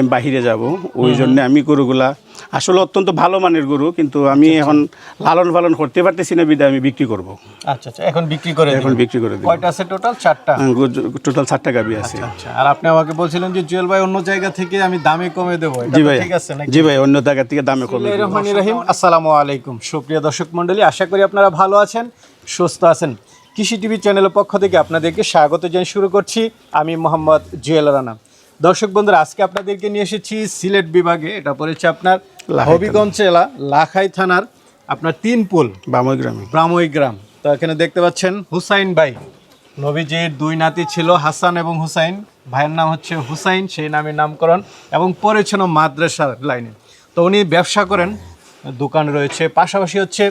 আমি বাহিরে যাব ওই জন্য আমি গরুগুলা আসলে অত্যন্ত ভালো মানের গরু কিন্তু আমি এখন লালন পালন করতে পারতেছি না বিদায় আমি বিক্রি করব। আচ্ছা আচ্ছা এখন বিক্রি করে এখন বিক্রি করে কয়টা আছে টোটাল চারটা। টোটাল চারটা গাবি আছে। আচ্ছা আর আপনি আমাকে বলছিলেন যে জুয়েল ভাই অন্য জায়গা থেকে আমি দামে কমে দেবো জি ভাই ঠিক আছে জি ভাই অন্য জায়গা থেকে দামে কমে দিব। রহমানির রহিম। আসসালামু আলাইকুম। সুপ্রিয় দর্শক মণ্ডলী আশা করি আপনারা ভালো আছেন সুস্থ আছেন। কৃষি টিভি চ্যানেলের পক্ষ থেকে আপনাদেরকে স্বাগত জানিয়ে শুরু করছি আমি মোহাম্মদ জুয়েল রানা। দর্শক বন্ধুরা আজকে আপনাদেরকে নিয়ে এসেছি সিলেট বিভাগে। এটা পড়েছে আপনার হবিগঞ্জ জেলা লাখাই থানার আপনার তিন পুল বামই গ্রামে। ব্রাহ্মই গ্রাম। তো এখানে দেখতে পাচ্ছেন হুসাইন ভাই। নবীজির দুই নাতি ছিল হাসান এবং হুসাইন। ভাইয়ের নাম হচ্ছে হুসাইন সেই নামের নামকরণ এবং পড়েছেন মাদ্রাসার লাইনে। তো উনি ব্যবসা করেন দোকান রয়েছে। পাশাপাশি হচ্ছে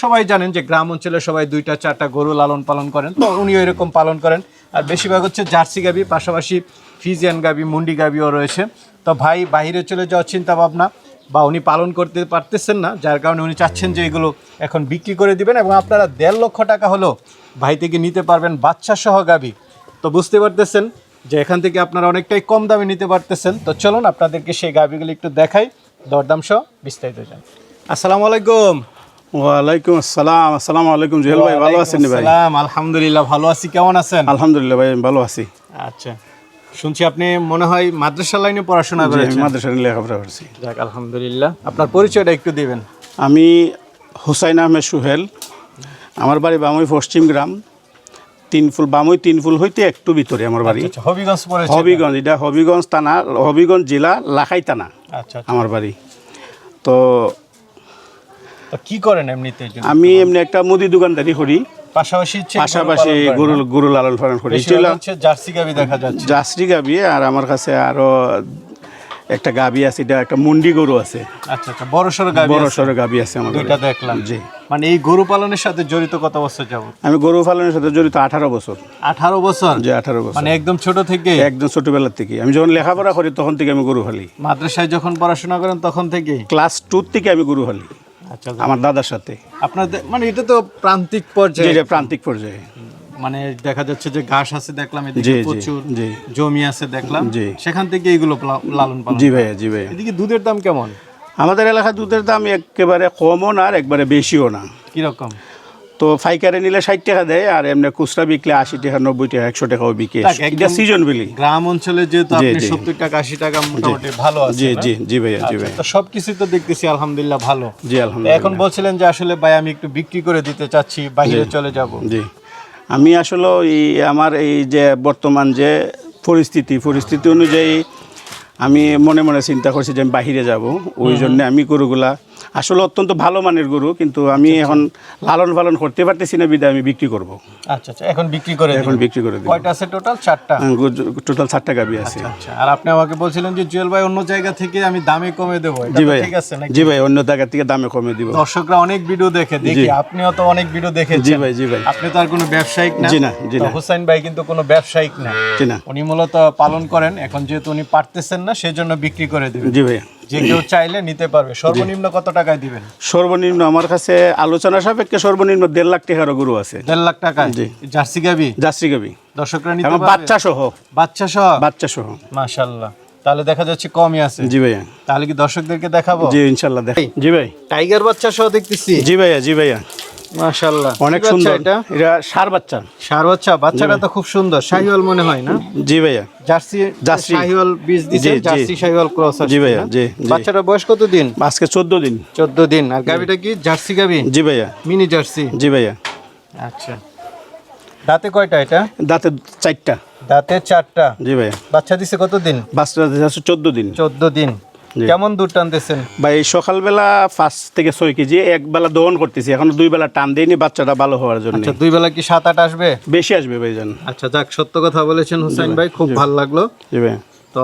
সবাই জানেন যে গ্রাম অঞ্চলে সবাই দুইটা চারটা গরু লালন পালন করেন। তো উনি এরকম পালন করেন। আর বেশিরভাগ হচ্ছে জার্সি গাবি পাশাপাশি ফিজিয়ান গাবি মুন্ডি গাবিও রয়েছে। তো ভাই বাইরে চলে যাওয়ার চিন্তা ভাবনা বা উনি পালন করতে পারতেছেন না যার কারণে উনি চাচ্ছেন যে এগুলো এখন বিক্রি করে দিবেন এবং আপনারা দেড় লক্ষ টাকা হলো ভাই থেকে নিতে পারবেন বাচ্চা সহ গাবি। তো বুঝতে পারতেছেন যে এখান থেকে আপনারা অনেকটাই কম দামে নিতে পারতেছেন। তো চলুন আপনাদেরকে সেই গাবিগুলো একটু দেখাই দরদাম সহ বিস্তারিত যান আসসালামু আলাইকুম। ওয়ালাইকুম আসসালাম। আসসালামু আলাইকুম জুহেল ভাই ভালো আছেন ভাই? আলহামদুলিল্লাহ ভালো আছি কেমন আছেন? আলহামদুলিল্লাহ ভাই আমি ভালো আছি। আচ্ছা। শুনছি আপনি মনে হয় মাদ্রাসা লাইনে পড়াশোনা জি, মাদ্রাসা করেছেন। মাদ্রাসায় লেখাপড়া করছি। যাক আলহামদুলিল্লাহ। আপনার পরিচয়টা একটু দিবেন। আমি হুসাইন আহমেদ সুহেল। আমার বাড়ি বামুই পশ্চিম গ্রাম। তিন ফুল বামুই তিন ফুল হইতে একটু ভিতরে আমার বাড়ি। আচ্ছা, হবিগঞ্জ হবিগঞ্জ এটা হবিগঞ্জ থানা হবিগঞ্জ জেলা লাখাই থানা আচ্ছা আচ্ছা। আমার বাড়ি। তো তো কি করেন এমনিতে? আমি এমনি একটা মুদি দোকানদারি করি। পাশাপাশি পাশাপাশি গরু গরু লালন পালন করি। হচ্ছে জার্সি গাবি দেখা যাচ্ছে। জার্সি গাবি আর আমার কাছে আরও একটা গাবি আছে এটা একটা মুন্ডি গরু আছে। আচ্ছা আচ্ছা বড় সড়ো গাবি বড়। সড়ো গাবি আছে আমার দুইটা দেখলাম। জি। মানে এই গরু পালনের সাথে জড়িত কত বছর যাব আমি গরু পালনের সাথে জড়িত আঠারো বছর। আঠারো বছর? যে আঠারো বছর। মানে একদম ছোট থেকে? একদম ছোটবেলার থেকে। আমি যখন লেখাপড়া করি তখন থেকে আমি গরু ফালি। মাদ্রাসায় যখন পড়াশোনা করেন তখন থেকে? ক্লাস টু থেকে আমি গরু ফালি। আচ্ছা আমার দাদার সাথে। আপনাদের মানে এটা তো প্রান্তিক পর্যায়ে। প্রান্তিক পর্যায়ে। মানে দেখা যাচ্ছে যে ঘাস আছে দেখলাম এদিকে প্রচুর জমি আছে দেখলাম। সেখান থেকে এগুলো পলা- লালন পালন জি ভাইয়া জি ভাইয়া। এদিকে দুধের দাম কেমন? আমাদের এলাকায় দুধের দাম একেবারে কমও না আর একবারে বেশিও না। কীরকম? তো ফাইকারে নিলে ষাট টাকা দেয় আর এমনি খুচরা বিকলে আশি টাকা নব্বই টাকা একশো টাকাও বিকে। এটা সিজন বিলি গ্রাম অঞ্চলে যেহেতু আপনি সত্তর টাকা আশি টাকা মোটামুটি ভালো আছে জি জি জি ভাইয়া জি আচ্ছা, ভাইয়া। তো সবকিছু তো দেখতেছি আলহামদুলিল্লাহ ভালো। জি আলহামদুলিল্লাহ। এখন বলছিলেন যে আসলে ভাই আমি একটু বিক্রি করে দিতে চাচ্ছি বাইরে চলে যাব। জি। আমি আসলে এই আমার এই যে বর্তমান যে পরিস্থিতি পরিস্থিতি অনুযায়ী আমি মনে মনে চিন্তা করছি যে আমি বাহিরে যাব। ওই জন্য আমি গরুগুলা আসলে অত্যন্ত ভালো মানের গরু কিন্তু আমি এখন লালন পালন করতে পারতেছি না বিদায় আমি বিক্রি করব। আচ্ছা আচ্ছা এখন বিক্রি করে এখন বিক্রি করে দিব কয়টা আছে টোটাল চারটা। টোটাল চারটা গাবি আছে। আচ্ছা আর আপনি আমাকে বলছিলেন যে জুয়েল ভাই অন্য জায়গা থেকে আমি দামে কমে দেবো। জি ভাই ঠিক আছে নাকি? জি ভাই অন্য জায়গা থেকে দামে কমে দিব। দর্শকরা অনেক ভিডিও দেখে দেখি। আপনিও তো অনেক ভিডিও জি ভাই জি ভাই। আপনি তো আর কোনো ব্যবসায়িক না। জি না, জি না। হুসাইন ভাই কিন্তু কোনো ব্যবসায়িক না। জি না। উনি মূলত পালন করেন। এখন যেহেতু উনি পারতেছেন না সেজন্য বিক্রি করে দেবেন। জি ভাইয়া। যে কেউ চাইলে নিতে পারবে। সর্বনিম্ন কত টাকায় দিবেন? সর্বনিম্ন আমার কাছে আলোচনা সাপেক্ষে সর্বনিম্ন দেড় লাখ টাকার গরু আছে। দেড় লাখ টাকা জি। জার্সি গাবি জার্সি গাবি দর্শকরা নিতে পারবে? বাচ্চা সহ। বাচ্চা সহ? বাচ্চা সহ। মাশাআল্লাহ। তাহলে দেখা যাচ্ছে কমই আছে। জি ভাইয়া। তাহলে কি দর্শকদেরকে দেখাবো? জি ইনশাল্লাহ দেখ জি ভাই। টাইগার বাচ্চা সহ দেখতেছি। জি ভাইয়া জি ভাইয়া। মাশাআল্লাহ। অনেক সুন্দর। এটা? এটা সার বাচ্চা। সার বাচ্চা বাচ্চাটা তো খুব সুন্দর। শাহিওয়াল মনে হয় না? জি ভাইয়া। Jersey jersey. শাহিওয়াল বীজ দিছে জি, জি। জার্সি শাহিওয়াল ক্রস জি ভাইয়া, জি। বাচ্চাটার বয়স কত দিন? আজকে দিন। চোদ্দ দিন। আর গাবিটা কি? জার্সি গাবি জি ভাইয়া। Mini jersey? জি ভাইয়া। আচ্ছা। দাঁতে কয়টা এটা? দাঁতে চারটা। দাঁতে চারটা। জি ভাইয়া। বাচ্চা দিছে কত দিন? বাচ্চা দিন। চোদ্দ দিন। জি। কেমন দুধ টানতেছেন? ভাই সকালবেলা পাঁচ থেকে ছয় কেজি এক বেলা দহন করতেছি এখন দুই বেলা টান দেয়নি বাচ্চাটা ভালো হওয়ার জন্য। আচ্ছা দুই বেলা কি সাত আট আসবে? বেশি আসবে ভাইজান। আচ্ছা যাক সত্য কথা বলেছেন হুসাইন ভাই খুব ভালো লাগল। জি ভাইয়া তো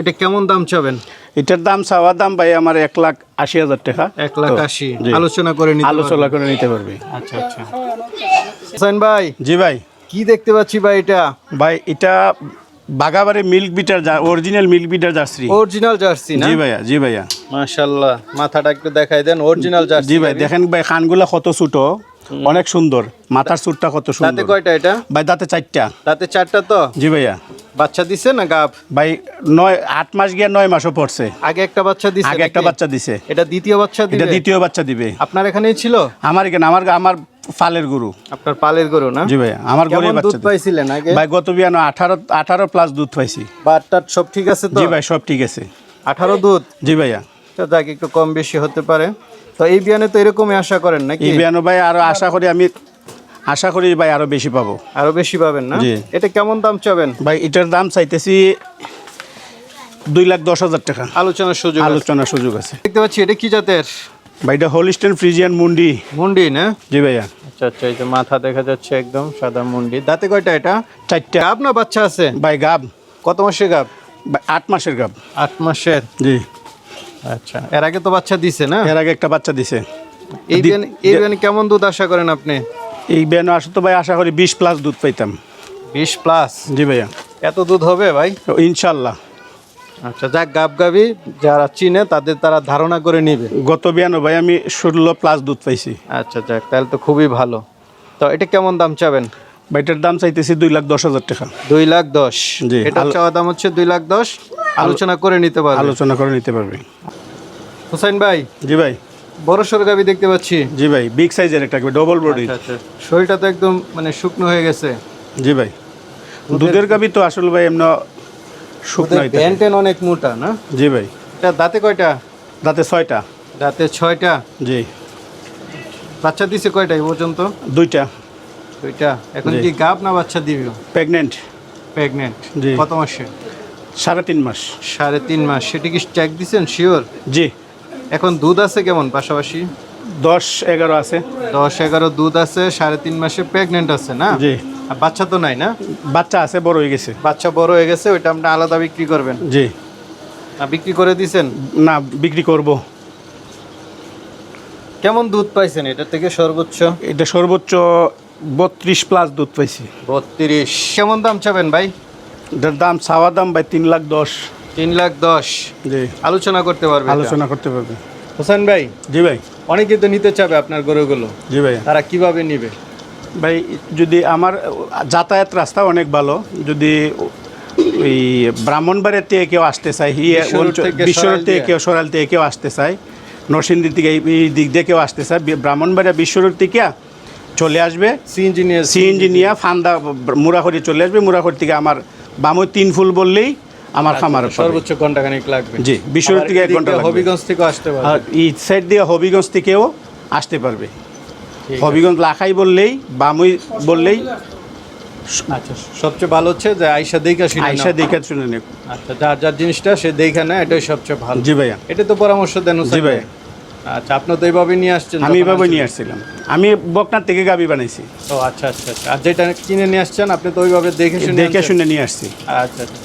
এটা কেমন দাম চাবেন? এটার দাম চাওয়ার দাম ভাই আমার এক লাখ আশি হাজার টাকা। এক লাখ আশি। আলোচনা করে নিতে আলোচনা করে নিতে পারবে। আচ্ছা আচ্ছা। হুসাইন ভাই জি ভাই। কি দেখতে পাচ্ছি ভাই এটা? ভাই এটা বাগাবাড়ি milk bitter original milk bitter jersey. Original jersey না? জি ভাইয়া জি ভাইয়া। মাশাআল্লাহ মাথাটা একটু দেখাই দেন অরিজিনাল জার্সি জি ভাই দেখেন ভাই খানগুলা কত ছোট অনেক সুন্দর। মাথার সুরটা কত সুন্দর। দাঁতে কয়টা এটা? ভাই দাঁতে চারটা। দাঁতে চারটা তো? জি ভাইয়া। বাচ্চা দিছে না গাব? ভাই নয় আট মাস গিয়ে নয় মাসও পড়ছে। আগে একটা বাচ্চা দিছে আগে একটা বাচ্চা দিছে। এটা দ্বিতীয় বাচ্চা এটা দ্বিতীয় বাচ্চা দিবে। আপনার এখানেই ছিল? আমার এখানে আমার আমার ফালের গরু। আপনার পালের গরু না? জি ভাই আমার গরু দুধ বাচ্চা। পাইছিলেন আগে? ভাই গত বিয়ানো আঠারো আঠারো প্লাস দুধ পাইছি। বাটটার সব ঠিক আছে তো? জি ভাই সব ঠিক আছে। আঠারো দুধ? জি ভাইয়া। তো যাক একটু কম বেশি হতে পারে। তো এই বিয়ানে তো এরকমই আশা করেন নাকি? এই বিয়ানো ভাই আরও আশা করি আমি আশা করি ভাই আরও বেশি পাবো। আরও বেশি পাবেন না? জি। এটা কেমন দাম চাবেন? ভাই এটার দাম চাইতেছি দুই লাখ দশ হাজার টাকা। আলোচনার সুযোগ আলোচনার সুযোগ আছে। দেখতে পাচ্ছি এটা কি জাতের? ভাই এটা হোলিস্টেন ফ্রিজিয়ান মুন্ডি। মুন্ডি না? জি ভাইয়া। আচ্ছা আচ্ছা এই যে মাথা দেখা যাচ্ছে একদম সাদা মুন্ডি। দাঁতে কয়টা এটা? চারটা। গাব না বাচ্চা আছে? ভাই গাব। কত মাসে গাব? ভাই আট মাসের গাব। আট মাসের? জি। আচ্ছা। এর আগে তো বাচ্চা দিছে না? এর আগে একটা বাচ্চা দিছে। এই কেমন দুধ আশা করেন আপনি? এই বিয়ানো আসলে তো ভাই আশা করি বিশ প্লাস দুধ পাইতাম। বিশ প্লাস জি ভাইয়া। এত দুধ হবে ভাই? ইনশাল্লাহ। আচ্ছা যাক গাব গাবি যারা চিনে তাদের তারা ধারণা করে নিবে। গত বিয়ানো ভাই আমি ষোলো প্লাস দুধ পাইছি। আচ্ছা যাক তাহলে তো খুবই ভালো। তো এটা কেমন দাম চাবেন? ভাই এটার দাম চাইতেছি দুই লাখ দশ হাজার টাকা। দুই লাখ দশ? জি, এটা চাওয়া দাম হচ্ছে দুই লাখ দশ। আলোচনা করে নিতে পারবে। আলোচনা করে নিতে পারবে। হুসাইন ভাই জি ভাই। বড় সর গাবি দেখতে পাচ্ছি। জি ভাই বিগ সাইজের একটা ডবল বডি আচ্ছা আচ্ছা। শরীরটা তো একদম মানে শুকনো হয়ে গেছে। জি ভাই। দুধের গাবি তো আসলে ভাই এমন শুকনো হইতে প্যান অনেক মোটা না? জি ভাই। এটা দাঁতে কয়টা? দাঁতে ছয়টা। দাঁতে ছয়টা? জি। বাচ্চা দিছে কয়টা এই পর্যন্ত? দুইটা। দুইটা। এখন। কি গাব না বাচ্চা দিবে? প্রেগনেন্ট প্রেগনেন্ট জি। কত মাসে? সাড়ে তিন মাস। সাড়ে তিন মাস। সেটি কি চেক দিছেন? শিওর জি। এখন দুধ আছে কেমন পাশাপাশি? দশ এগারো আছে। দশ এগারো দুধ আছে সাড়ে তিন মাসে প্রেগনেন্ট আছে না? জি। আর বাচ্চা তো নাই না? বাচ্চা আছে বড় হয়ে গেছে। বাচ্চা বড় হয়ে গেছে ওইটা আপনি আলাদা বিক্রি করবেন। জি। আর বিক্রি করে দিছেন? না বিক্রি করব। কেমন দুধ পাইছেন এটা থেকে সর্বোচ্চ? এটা সর্বোচ্চ বত্রিশ প্লাস দুধ পাইছি। বত্রিশ। কেমন দাম চাবেন ভাই? এটার দাম চাওয়া দাম ভাই তিন লাখ দশ। তিন লাখ দশ। জি। আলোচনা করতে পারবে আলোচনা করতে পারবে। হোসেন ভাই জি ভাই। অনেকে তো নিতে চাবে আপনার গরুগুলো। জি ভাই। তারা কীভাবে নিবে? ভাই যদি আমার যাতায়াত রাস্তা অনেক ভালো যদি ওই ব্রাহ্মণবাড়ির থেকে কেউ আসতে চায় হি বিশ্বরোড থেকে। কেউ সরাল থেকে কেউ আসতে চায় নরসিংদী থেকে এই- দিক দিয়ে কেউ আসতে চায় ব্রাহ্মণবাড়িয়া বিশ্বরোড থেকে চলে আসবে। সি ইঞ্জিনিয়ার সি ইঞ্জিনিয়া ফান্দা মুড়াখড়ি চলে আসবে। মুড়াখড়ি থেকে আমার বামই তিন ফুল বললেই আমার খামার সর্বোচ্চ ঘণ্টা খানিক লাগবে। জি, বিশ্বরোড থেকে এক ঘণ্টা হবিগঞ্জ থেকে আসতে পারবে। আর এই সাইড দিয়ে হবিগঞ্জ থেকেও আসতে পারবে। হবিগঞ্জ লাখাই বললেই বামুই বললেই আচ্ছা সবচেয়ে ভালো হচ্ছে যে আইসা দেখা শুনে আইসা নাও। দেখে শুনে নেব আচ্ছা যার যার জিনিসটা সে দেখা নেয় এটাই সবচেয়ে ভালো। জি ভাইয়া। এটা তো পরামর্শ দেন জি ভাই। আচ্ছা আপনি তো এইভাবে নিয়ে আসছেন আমি আসছেন। নিয়ে আসছিলাম। আমি বকনার থেকে গাবি বানাইছি। ও আচ্ছা আচ্ছা আচ্ছা। আর যেটা কিনে নিয়ে আসছেন আপনি তো ওইভাবে দেখে শুনে দেখে শুনে নিয়ে আসছি। আচ্ছা আচ্ছা।